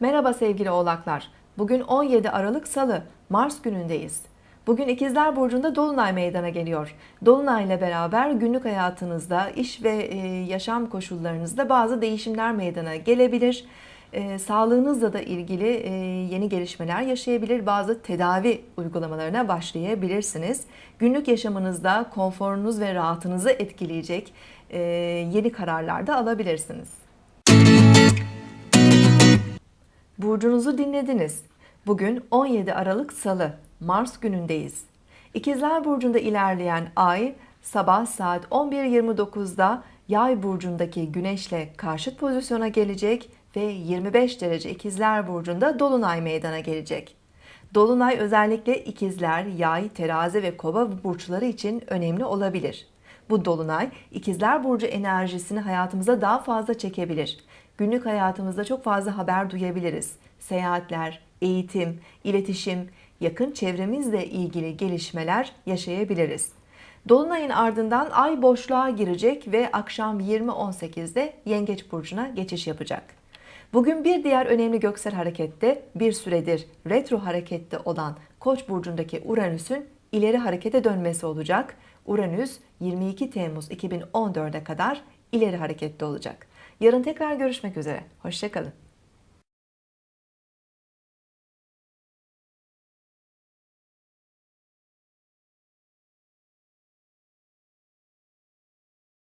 Merhaba sevgili oğlaklar. Bugün 17 Aralık Salı, Mars günündeyiz. Bugün İkizler Burcu'nda Dolunay meydana geliyor. Dolunay ile beraber günlük hayatınızda, iş ve e, yaşam koşullarınızda bazı değişimler meydana gelebilir. E, sağlığınızla da ilgili e, yeni gelişmeler yaşayabilir, bazı tedavi uygulamalarına başlayabilirsiniz. Günlük yaşamınızda konforunuz ve rahatınızı etkileyecek yeni kararlar da alabilirsiniz. Burcunuzu dinlediniz. Bugün 17 Aralık Salı, Mars günündeyiz. İkizler Burcu'nda ilerleyen ay sabah saat 11.29'da Yay burcundaki Güneş'le karşıt pozisyona gelecek ve 25 derece İkizler Burcu'nda Dolunay meydana gelecek. Dolunay özellikle ikizler, yay, terazi ve kova burçları için önemli olabilir. Bu dolunay ikizler burcu enerjisini hayatımıza daha fazla çekebilir. Günlük hayatımızda çok fazla haber duyabiliriz. Seyahatler, eğitim, iletişim, yakın çevremizle ilgili gelişmeler yaşayabiliriz. Dolunayın ardından ay boşluğa girecek ve akşam 20.18'de Yengeç burcuna geçiş yapacak. Bugün bir diğer önemli göksel harekette bir süredir retro harekette olan Koç burcundaki Uranüs'ün ileri harekete dönmesi olacak. Uranüs 22 Temmuz 2014'e kadar ileri harekette olacak. Yarın tekrar görüşmek üzere. Hoşçakalın.